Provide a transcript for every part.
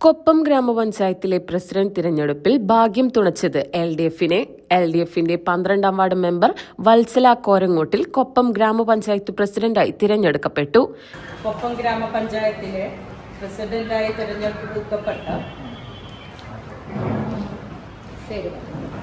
കൊപ്പം ഗ്രാമപഞ്ചായത്തിലെ പ്രസിഡന്റ് തിരഞ്ഞെടുപ്പിൽ ഭാഗ്യം തുണച്ചത് എൽ ഡി എഫിനെ. എൽ ഡി എഫിന്റെ പന്ത്രണ്ടാം വാർഡ് മെമ്പർ വത്സല കോരങ്ങോട്ടിൽ കൊപ്പം ഗ്രാമപഞ്ചായത്ത് പ്രസിഡന്റായി തിരഞ്ഞെടുക്കപ്പെട്ടു. കൊപ്പം ഗ്രാമപഞ്ചായത്തിലെ പ്രസിഡന്റായി തിരഞ്ഞെടുക്കപ്പെട്ട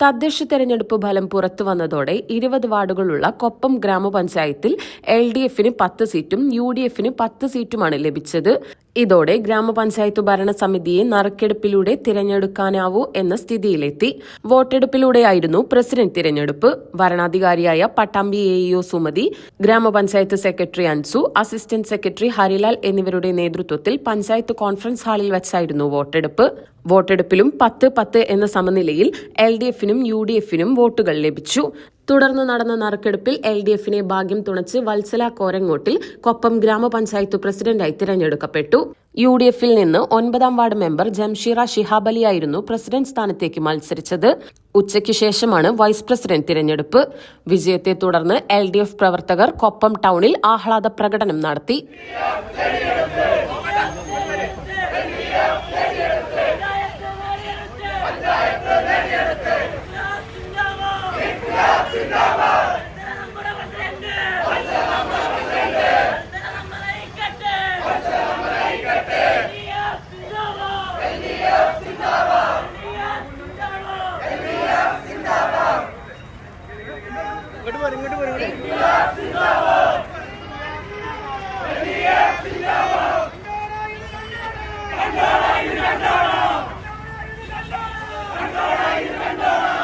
തദ്ദേശ തെരഞ്ഞെടുപ്പ് ഫലം പുറത്തു വന്നതോടെ ഇരുപത് വാർഡുകളുള്ള കൊപ്പം ഗ്രാമപഞ്ചായത്തിൽ എൽ ഡി എഫിന് പത്ത് സീറ്റും യു ഡി എഫിന് പത്ത് സീറ്റുമാണ് ലഭിച്ചത്. ഇതോടെ ഗ്രാമപഞ്ചായത്ത് ഭരണസമിതിയെ നറുക്കെടുപ്പിലൂടെ തിരഞ്ഞെടുക്കാനാവൂ എന്ന സ്ഥിതിയിലെത്തി. വോട്ടെടുപ്പിലൂടെയായിരുന്നു പ്രസിഡന്റ് തിരഞ്ഞെടുപ്പ്. ഭരണാധികാരിയായ പട്ടാമ്പി എ ഇഒ സുമതി ഗ്രാമപഞ്ചായത്ത് secretary Ansu assistant secretary Harilal എന്നിവരുടെ നേതൃത്വത്തിൽ പഞ്ചായത്ത് കോൺഫറൻസ് ഹാളിൽ വച്ചായിരുന്നു വോട്ടെടുപ്പ്. വോട്ടെടുപ്പിലും പത്ത് പത്ത് എന്ന സമനിലയിൽ എൽ ഡി എഫിനും യു ഡി എഫിനും വോട്ടുകൾ ലഭിച്ചു. തുടർന്ന് നടന്ന നറുക്കെടുപ്പിൽ എൽ ഡി എഫിനെ ഭാഗ്യം തുണച്ച് വത്സല കോരങ്ങോട്ടിൽ കൊപ്പം ഗ്രാമപഞ്ചായത്ത് പ്രസിഡന്റായി തിരഞ്ഞെടുക്കപ്പെട്ടു. യു ഡി എഫിൽ നിന്ന് ഒൻപതാം വാർഡ് മെമ്പർ ജംഷീറ ഷിഹാബലിയായിരുന്നു പ്രസിഡന്റ് സ്ഥാനത്തേക്ക് മത്സരിച്ചത്. ഉച്ചയ്ക്ക് ശേഷമാണ് വൈസ് പ്രസിഡന്റ് തിരഞ്ഞെടുപ്പ്. വിജയത്തെ തുടർന്ന് എൽ പ്രവർത്തകർ കൊപ്പം ടൗണിൽ ആഹ്ലാദ പ്രകടനം നടത്തി. Cidade.